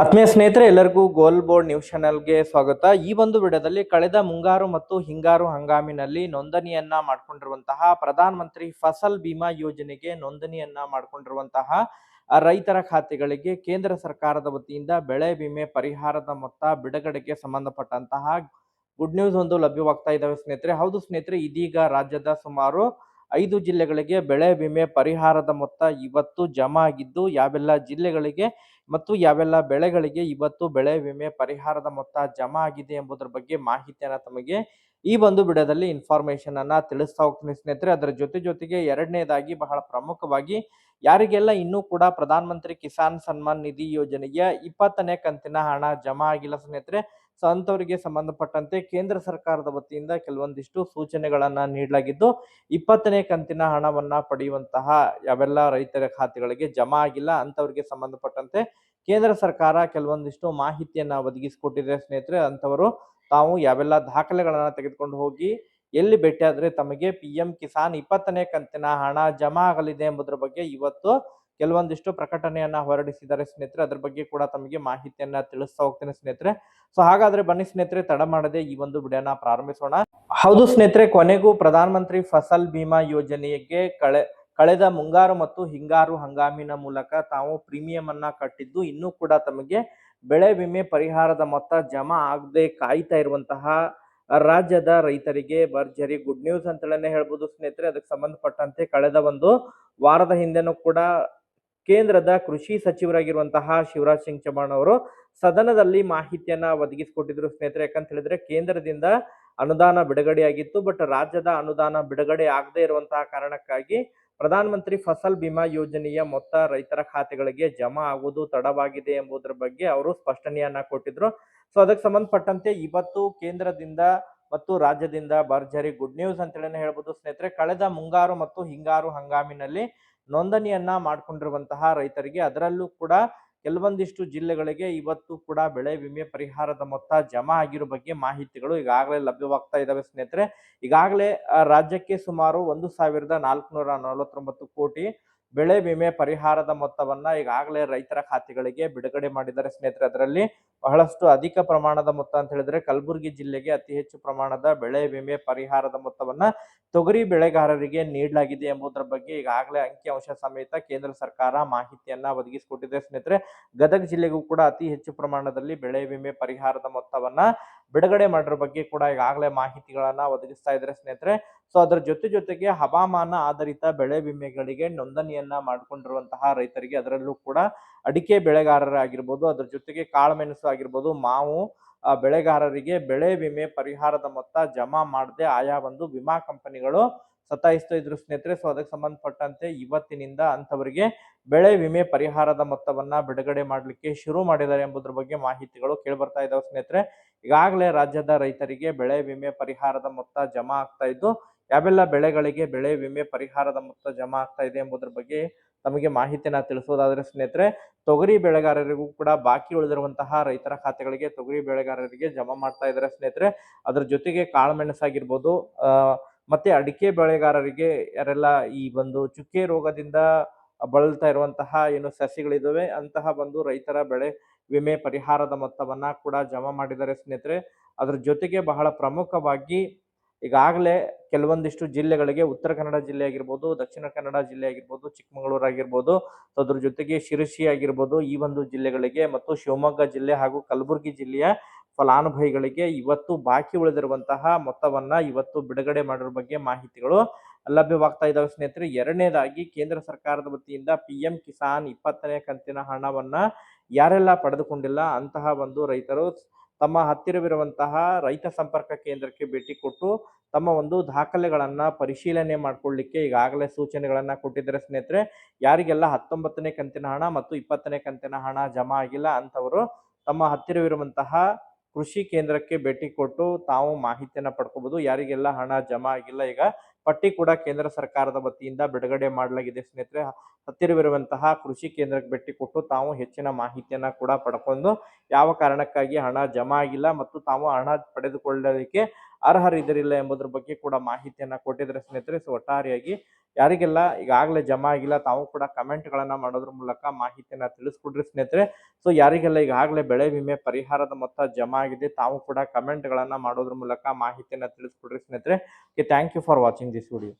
ಆತ್ಮೀಯ ಸ್ನೇಹಿತರೆ, ಎಲ್ಲರಿಗೂ ಗೋಲ್ ಬೋರ್ಡ್ ನ್ಯೂಸ್ ಚಾನೆಲ್ಗೆ ಸ್ವಾಗತ. ಈ ಒಂದು ವಿಡಿಯೋದಲ್ಲಿ ಕಳೆದ ಮುಂಗಾರು ಮತ್ತು ಹಿಂಗಾರು ಹಂಗಾಮಿನಲ್ಲಿ ನೋಂದಣಿಯನ್ನ ಮಾಡಿಕೊಂಡಿರುವಂತಹ ಪ್ರಧಾನ ಮಂತ್ರಿ ಫಸಲ್ ಬಿಮಾ ಯೋಜನೆಗೆ ನೋಂದಣಿಯನ್ನ ಮಾಡಿಕೊಂಡಿರುವಂತಹ ರೈತರ ಖಾತೆಗಳಿಗೆ ಕೇಂದ್ರ ಸರ್ಕಾರದ ವತಿಯಿಂದ ಬೆಳೆ ವಿಮೆ ಪರಿಹಾರದ ಮೊತ್ತ ಬಿಡುಗಡೆಗೆ ಸಂಬಂಧಪಟ್ಟಂತಹ ಗುಡ್ ನ್ಯೂಸ್ ಒಂದು ಲಭ್ಯವಾಗ್ತಾ ಇದ್ದಾವೆ ಸ್ನೇಹಿತರೆ. ಹೌದು ಸ್ನೇಹಿತರೆ, ಇದೀಗ ರಾಜ್ಯದ ಸುಮಾರು ಐದು ಜಿಲ್ಲೆಗಳಿಗೆ ಬೆಳೆ ವಿಮೆ ಪರಿಹಾರದ ಮೊತ್ತ ಇವತ್ತು ಜಮಾ ಆಗಿದ್ದು, ಯಾವೆಲ್ಲ ಜಿಲ್ಲೆಗಳಿಗೆ ಮತ್ತು ಯಾವೆಲ್ಲ ಬೆಳೆಗಳಿಗೆ ಇವತ್ತು ಬೆಳೆ ವಿಮೆ ಪರಿಹಾರದ ಮೊತ್ತ ಜಮಾ ಆಗಿದೆ ಎಂಬುದರ ಬಗ್ಗೆ ಮಾಹಿತಿಯನ್ನು ತಮಗೆ ಈ ಒಂದು ವಿಡಿಯೋದಲ್ಲಿ ಇನ್ಫಾರ್ಮೇಶನ್ ಅನ್ನ ತಿಳಿಸ್ತಾ ಹೋಗ್ತೀನಿ ಸ್ನೇಹಿತರೆ. ಅದರ ಜೊತೆ ಜೊತೆಗೆ ಎರಡನೇದಾಗಿ ಬಹಳ ಪ್ರಮುಖವಾಗಿ ಯಾರಿಗೆಲ್ಲ ಇನ್ನೂ ಕೂಡ ಪ್ರಧಾನ ಮಂತ್ರಿ ಕಿಸಾನ್ ಸನ್ಮಾನ್ ನಿಧಿ ಯೋಜನೆಯ ಇಪ್ಪತ್ತನೇ ಕಂತಿನ ಹಣ ಜಮಾ ಆಗಿಲ್ಲ ಸ್ನೇಹಿತರೆ ಸೊ ಅಂಥವರಿಗೆ ಸಂಬಂಧಪಟ್ಟಂತೆ ಕೇಂದ್ರ ಸರ್ಕಾರದ ವತಿಯಿಂದ ಕೆಲವೊಂದಿಷ್ಟು ಸೂಚನೆಗಳನ್ನ ನೀಡಲಾಗಿದ್ದು, ಇಪ್ಪತ್ತನೇ ಕಂತಿನ ಹಣವನ್ನ ಪಡೆಯುವಂತಹ ಯಾವೆಲ್ಲ ರೈತರ ಖಾತೆಗಳಿಗೆ ಜಮಾ ಆಗಿಲ್ಲ ಅಂತವರಿಗೆ ಸಂಬಂಧಪಟ್ಟಂತೆ ಕೇಂದ್ರ ಸರ್ಕಾರ ಕೆಲವೊಂದಿಷ್ಟು ಮಾಹಿತಿಯನ್ನ ಒದಗಿಸಿಕೊಟ್ಟಿದೆ ಸ್ನೇಹಿತರೆ. ಅಂಥವರು ತಾವು ಯಾವೆಲ್ಲ ದಾಖಲೆಗಳನ್ನ ತೆಗೆದುಕೊಂಡು ಹೋಗಿ ಎಲ್ಲಿ ಭೇಟಿಯಾದ್ರೆ ತಮಗೆ ಪಿ ಎಂ ಕಿಸಾನ್ ಇಪ್ಪತ್ತನೇ ಕಂತಿನ ಹಣ ಜಮಾ ಆಗಲಿದೆ ಎಂಬುದರ ಬಗ್ಗೆ ಇವತ್ತು ಕೆಲವೊಂದಿಷ್ಟು ಪ್ರಕಟಣೆಯನ್ನ ಹೊರಡಿಸಿದ್ದಾರೆ ಸ್ನೇಹಿತರೆ. ಅದ್ರ ಬಗ್ಗೆ ಕೂಡ ತಮಗೆ ಮಾಹಿತಿಯನ್ನ ತಿಳಿಸ್ತಾ ಹೋಗ್ತೇನೆ ಸ್ನೇಹಿತರೆ. ಸೊ ಹಾಗಾದ್ರೆ ಬನ್ನಿ ಸ್ನೇಹಿತರೆ, ತಡ ಮಾಡದೆ ಈ ಒಂದು ವಿಡಿಯೋನ ಪ್ರಾರಂಭಿಸೋಣ. ಹೌದು ಸ್ನೇಹಿತರೆ, ಕೊನೆಗೂ ಪ್ರಧಾನ ಮಂತ್ರಿ ಫಸಲ್ ಬಿಮಾ ಯೋಜನೆಗೆ ಕಳೆ, ಕಳೆದ ಮುಂಗಾರು ಮತ್ತು ಹಿಂಗಾರು ಹಂಗಾಮಿನ ಮೂಲಕ ತಾವು ಪ್ರೀಮಿಯಂ ಅನ್ನ ಕಟ್ಟಿದ್ದು ಇನ್ನೂ ಕೂಡ ತಮಗೆ ಬೆಳೆ ವಿಮೆ ಪರಿಹಾರದ ಮೊತ್ತ ಜಮಾ ಆಗದೆ ಕಾಯ್ತಾ ಇರುವಂತಹ ರಾಜ್ಯದ ರೈತರಿಗೆ ಭರ್ಜರಿ ಗುಡ್ ನ್ಯೂಸ್ ಅಂತ ಹೇಳ್ಬೋದು ಸ್ನೇಹಿತರೆ. ಅದಕ್ಕೆ ಸಂಬಂಧಪಟ್ಟಂತೆ ಕಳೆದ ಒಂದು ವಾರದ ಹಿಂದೆನೂ ಕೂಡ ಕೇಂದ್ರದ ಕೃಷಿ ಸಚಿವರಾಗಿರುವಂತಹ ಶಿವರಾಜ್ ಸಿಂಗ್ ಚೌಹಾಣ್ ಅವರು ಸದನದಲ್ಲಿ ಮಾಹಿತಿಯನ್ನ ಒದಗಿಸಿಕೊಟ್ಟಿದ್ರು. ಸ್ನೇಹಿತರೆ, ಯಾಕಂತ ಹೇಳಿದ್ರೆ ಕೇಂದ್ರದಿಂದ ಅನುದಾನ ಬಿಡುಗಡೆಯಾಗಿತ್ತು. ಬಟ್ ರಾಜ್ಯದ ಅನುದಾನ ಬಿಡುಗಡೆ ಆಗದೆ ಇರುವಂತಹ ಕಾರಣಕ್ಕಾಗಿ ಪ್ರಧಾನಮಂತ್ರಿ ಫಸಲ್ ಬಿಮಾ ಯೋಜನೆಯ ಮೊತ್ತ ರೈತರ ಖಾತೆಗಳಿಗೆ ಜಮಾ ಆಗುವುದು ತಡವಾಗಿದೆ ಎಂಬುದರ ಬಗ್ಗೆ ಅವರು ಸ್ಪಷ್ಟನೆಯನ್ನ ಕೊಟ್ಟಿದ್ರು. ಸೊ, ಅದಕ್ಕೆ ಸಂಬಂಧಪಟ್ಟಂತೆ ಇವತ್ತು ಕೇಂದ್ರದಿಂದ ಮತ್ತು ರಾಜ್ಯದಿಂದ ಭರ್ಜರಿ ಗುಡ್ ನ್ಯೂಸ್ ಅಂತೇಳಿ ಹೇಳ್ಬೋದು. ಸ್ನೇಹಿತರೆ, ಕಳೆದ ಮುಂಗಾರು ಮತ್ತು ಹಿಂಗಾರು ಹಂಗಾಮಿನಲ್ಲಿ ನೋಂದಣಿಯನ್ನ ಮಾಡಿಕೊಂಡಿರುವಂತಹ ರೈತರಿಗೆ ಅದರಲ್ಲೂ ಕೂಡ ಕೆಲವೊಂದಿಷ್ಟು ಜಿಲ್ಲೆಗಳಿಗೆ ಇವತ್ತು ಕೂಡ ಬೆಳೆ ವಿಮೆ ಪರಿಹಾರದ ಮೊತ್ತ ಜಮಾ ಆಗಿರೋ ಬಗ್ಗೆ ಮಾಹಿತಿಗಳು ಈಗಾಗಲೇ ಲಭ್ಯವಾಗ್ತಾ ಇದ್ದಾವೆ ಸ್ನೇಹಿತರೆ. ಈಗಾಗಲೇ ರಾಜ್ಯಕ್ಕೆ ಸುಮಾರು ಒಂದು ಸಾವಿರದ ನಾಲ್ಕುನೂರ ನಲವತ್ತೊಂಬತ್ತು ಕೋಟಿ ಬೆಳೆ ವಿಮೆ ಪರಿಹಾರದ ಮೊತ್ತವನ್ನ ಈಗಾಗಲೇ ರೈತರ ಖಾತೆಗಳಿಗೆ ಬಿಡುಗಡೆ ಮಾಡಿದ್ದಾರೆ ಸ್ನೇಹಿತರೆ. ಅದರಲ್ಲಿ ಬಹಳಷ್ಟು ಅಧಿಕ ಪ್ರಮಾಣದ ಮೊತ್ತ ಅಂತ ಹೇಳಿದ್ರೆ ಕಲಬುರಗಿ ಜಿಲ್ಲೆಗೆ ಅತಿ ಹೆಚ್ಚು ಪ್ರಮಾಣದ ಬೆಳೆ ವಿಮೆ ಪರಿಹಾರದ ಮೊತ್ತವನ್ನ ತೊಗರಿ ಬೆಳೆಗಾರರಿಗೆ ನೀಡಲಾಗಿದೆ ಎಂಬುದರ ಬಗ್ಗೆ ಈಗಾಗಲೇ ಅಂಕಿಅಂಶ ಸಮೇತ ಕೇಂದ್ರ ಸರ್ಕಾರ ಮಾಹಿತಿಯನ್ನ ಒದಗಿಸಿಕೊಟ್ಟಿದೆ ಸ್ನೇಹಿತರೆ. ಗದಗ ಜಿಲ್ಲೆಗೂ ಕೂಡ ಅತಿ ಹೆಚ್ಚು ಪ್ರಮಾಣದಲ್ಲಿ ಬೆಳೆ ವಿಮೆ ಪರಿಹಾರದ ಮೊತ್ತವನ್ನ ಬಿಡುಗಡೆ ಮಾಡಿರೋ ಬಗ್ಗೆ ಕೂಡ ಈಗಾಗಲೇ ಮಾಹಿತಿಗಳನ್ನ ಒದಗಿಸ್ತಾ ಇದ್ದಾರೆ ಸ್ನೇಹಿತರೆ. ಸೊ ಅದರ ಜೊತೆ ಜೊತೆಗೆ ಹವಾಮಾನ ಆಧಾರಿತ ಬೆಳೆ ವಿಮೆಗಳಿಗೆ ನೋಂದಣಿಯನ್ನ ಮಾಡಿಕೊಂಡಿರುವಂತಹ ರೈತರಿಗೆ ಅದರಲ್ಲೂ ಕೂಡ ಅಡಿಕೆ ಬೆಳೆಗಾರರಾಗಿರ್ಬೋದು ಅದರ ಜೊತೆಗೆ ಕಾಳುಮೆಣಸು ಆಗಿರ್ಬೋದು, ಮಾವು ಬೆಳೆಗಾರರಿಗೆ ಬೆಳೆ ವಿಮೆ ಪರಿಹಾರದ ಮೊತ್ತ ಜಮಾ ಮಾಡದೆ ಆಯಾ ಒಂದು ವಿಮಾ ಕಂಪನಿಗಳು ಸತಾಯಿಸ್ತಾ ಇದ್ರು ಸ್ನೇಹಿತರೆ. ಸೊ ಅದಕ್ಕೆ ಸಂಬಂಧಪಟ್ಟಂತೆ ಇವತ್ತಿನಿಂದ ಅಂಥವರಿಗೆ ಬೆಳೆ ವಿಮೆ ಪರಿಹಾರದ ಮೊತ್ತವನ್ನ ಬಿಡುಗಡೆ ಮಾಡಲಿಕ್ಕೆ ಶುರು ಮಾಡಿದ್ದಾರೆ ಎಂಬುದ್ರ ಬಗ್ಗೆ ಮಾಹಿತಿಗಳು ಕೇಳಿ ಬರ್ತಾ ಇದಾವೆ ಸ್ನೇಹಿತರೆ. ಈಗಾಗಲೇ ರಾಜ್ಯದ ರೈತರಿಗೆ ಬೆಳೆ ವಿಮೆ ಪರಿಹಾರದ ಮೊತ್ತ ಜಮಾ ಆಗ್ತಾ ಇದ್ದು, ಯಾವೆಲ್ಲ ಬೆಳೆಗಳಿಗೆ ಬೆಳೆ ವಿಮೆ ಪರಿಹಾರದ ಮೊತ್ತ ಜಮಾ ಆಗ್ತಾ ಇದೆ ಎಂಬುದ್ರ ಬಗ್ಗೆ ತಮಗೆ ಮಾಹಿತಿನ ತಿಳಿಸೋದಾದ್ರೆ ಸ್ನೇಹಿತರೆ, ತೊಗರಿ ಬೆಳೆಗಾರರಿಗೂ ಕೂಡ ಬಾಕಿ ಉಳಿದಿರುವಂತಹ ರೈತರ ಖಾತೆಗಳಿಗೆ ತೊಗರಿ ಬೆಳೆಗಾರರಿಗೆ ಜಮಾ ಮಾಡ್ತಾ ಇದ್ದಾರೆ ಸ್ನೇಹಿತರೆ. ಅದ್ರ ಜೊತೆಗೆ ಕಾಳುಮೆಣಸಾಗಿರ್ಬೋದು ಮತ್ತೆ ಅಡಿಕೆ ಬೆಳೆಗಾರರಿಗೆ ಯಾರೆಲ್ಲ ಈ ಒಂದು ಚುಕ್ಕೆ ರೋಗದಿಂದ ಬಳಲ್ತಾ ಇರುವಂತಹ ಏನು ಸಸಿಗಳಿದಾವೆ, ಅಂತಹ ಬಂದು ರೈತರ ಬೆಳೆ ವಿಮೆ ಪರಿಹಾರದ ಮೊತ್ತವನ್ನ ಕೂಡ ಜಮಾ ಮಾಡಿದ್ದಾರೆ ಸ್ನೇಹಿತರೆ. ಅದರ ಜೊತೆಗೆ ಬಹಳ ಪ್ರಮುಖವಾಗಿ ಈಗಾಗಲೇ ಕೆಲವೊಂದಿಷ್ಟು ಜಿಲ್ಲೆಗಳಿಗೆ, ಉತ್ತರ ಕನ್ನಡ ಜಿಲ್ಲೆ ಆಗಿರ್ಬೋದು, ದಕ್ಷಿಣ ಕನ್ನಡ ಜಿಲ್ಲೆ ಆಗಿರ್ಬೋದು, ಚಿಕ್ಕಮಗಳೂರು ಆಗಿರ್ಬೋದು ಅದ್ರ ಜೊತೆಗೆ ಶಿರಸಿ ಆಗಿರ್ಬೋದು, ಈ ಒಂದು ಜಿಲ್ಲೆಗಳಿಗೆ ಮತ್ತು ಶಿವಮೊಗ್ಗ ಜಿಲ್ಲೆ ಹಾಗೂ ಕಲಬುರಗಿ ಜಿಲ್ಲೆಯ ಫಲಾನುಭವಿಗಳಿಗೆ ಇವತ್ತು ಬಾಕಿ ಉಳಿದಿರುವಂತಹ ಮೊತ್ತವನ್ನ ಇವತ್ತು ಬಿಡುಗಡೆ ಮಾಡಿರೋ ಬಗ್ಗೆ ಮಾಹಿತಿಗಳು ಲಭ್ಯವಾಗ್ತಾ ಇದ್ದಾವೆ ಸ್ನೇಹಿತರೆ. ಎರಡನೇದಾಗಿ ಕೇಂದ್ರ ಸರ್ಕಾರದ ವತಿಯಿಂದ ಪಿ ಕಿಸಾನ್ ಇಪ್ಪತ್ತನೇ ಕಂತಿನ ಹಣವನ್ನ ಯಾರೆಲ್ಲ ಪಡೆದುಕೊಂಡಿಲ್ಲ ಅಂತಹ ಒಂದು ರೈತರು ತಮ್ಮ ಹತ್ತಿರವಿರುವಂತಹ ರೈತ ಸಂಪರ್ಕ ಕೇಂದ್ರಕ್ಕೆ ಭೇಟಿ ಕೊಟ್ಟು ತಮ್ಮ ಒಂದು ದಾಖಲೆಗಳನ್ನು ಪರಿಶೀಲನೆ ಮಾಡಿಕೊಳ್ಳಿಕ್ಕೆ ಈಗಾಗಲೇ ಸೂಚನೆಗಳನ್ನು ಕೊಟ್ಟಿದ್ದಾರೆ ಸ್ನೇಹಿತರೆ. ಯಾರಿಗೆಲ್ಲ ಹತ್ತೊಂಬತ್ತನೇ ಕಂತಿನ ಹಣ ಮತ್ತು ಇಪ್ಪತ್ತನೇ ಕಂತಿನ ಹಣ ಜಮಾ ಆಗಿಲ್ಲ ಅಂಥವರು ತಮ್ಮ ಹತ್ತಿರವಿರುವಂತಹ ಕೃಷಿ ಕೇಂದ್ರಕ್ಕೆ ಭೇಟಿ ಕೊಟ್ಟು ತಾವು ಮಾಹಿತಿಯನ್ನು ಪಡ್ಕೋಬಹುದು ಯಾರಿಗೆಲ್ಲ ಹಣ ಜಮಾ ಆಗಿಲ್ಲ ಈಗ ಪಟ್ಟಿ ಕೂಡ ಕೇಂದ್ರ ಸರ್ಕಾರದ ವತಿಯಿಂದ ಬಿಡುಗಡೆ ಮಾಡಲಾಗಿದೆ. ಸ್ನೇಹಿತರೆ, ಹತ್ತಿರವಿರುವಂತಹ ಕೃಷಿ ಕೇಂದ್ರಕ್ಕೆ ಭೇಟಿ ಕೊಟ್ಟು ತಾವು ಹೆಚ್ಚಿನ ಮಾಹಿತಿಯನ್ನ ಕೂಡ ಪಡ್ಕೊಂಡು ಯಾವ ಕಾರಣಕ್ಕಾಗಿ ಹಣ ಜಮಾ ಆಗಿಲ್ಲ ಮತ್ತು ತಾವು ಹಣ ಪಡೆದುಕೊಳ್ಳಲಿಕ್ಕೆ ಅರ್ಹರಿದ್ದೀರಿಲ್ಲ ಎಂಬುದ್ರ ಬಗ್ಗೆ ಕೂಡ ಮಾಹಿತಿಯನ್ನ ಕೊಟ್ಟಿದ್ರೆ ಸ್ನೇಹಿತರೆ. ಸೊ ಒಟ್ಟಾರೆಯಾಗಿ ಯಾರಿಗೆಲ್ಲ ಈಗಾಗಲೇ ಜಮಾ ಆಗಿಲ್ಲ, ತಾವು ಕೂಡ ಕಮೆಂಟ್ ಗಳನ್ನ ಮಾಡೋದ್ರ ಮೂಲಕ ಮಾಹಿತಿಯನ್ನ ತಿಳಿಸ್ಕೊಡ್ರಿ ಸ್ನೇಹಿತರೆ. ಸೊ ಯಾರಿಗೆಲ್ಲ ಈಗಾಗಲೇ ಬೆಳೆ ವಿಮೆ ಪರಿಹಾರದ ಮೊತ್ತ ಜಮಾ ಆಗಿದೆ, ತಾವು ಕೂಡ ಕಮೆಂಟ್ ಗಳನ್ನ ಮಾಡೋದ್ರ ಮೂಲಕ ಮಾಹಿತಿಯನ್ನ ತಿಳಿಸ್ಕೊಡ್ರಿ ಸ್ನೇಹಿತರೆ. Thank you for watching this video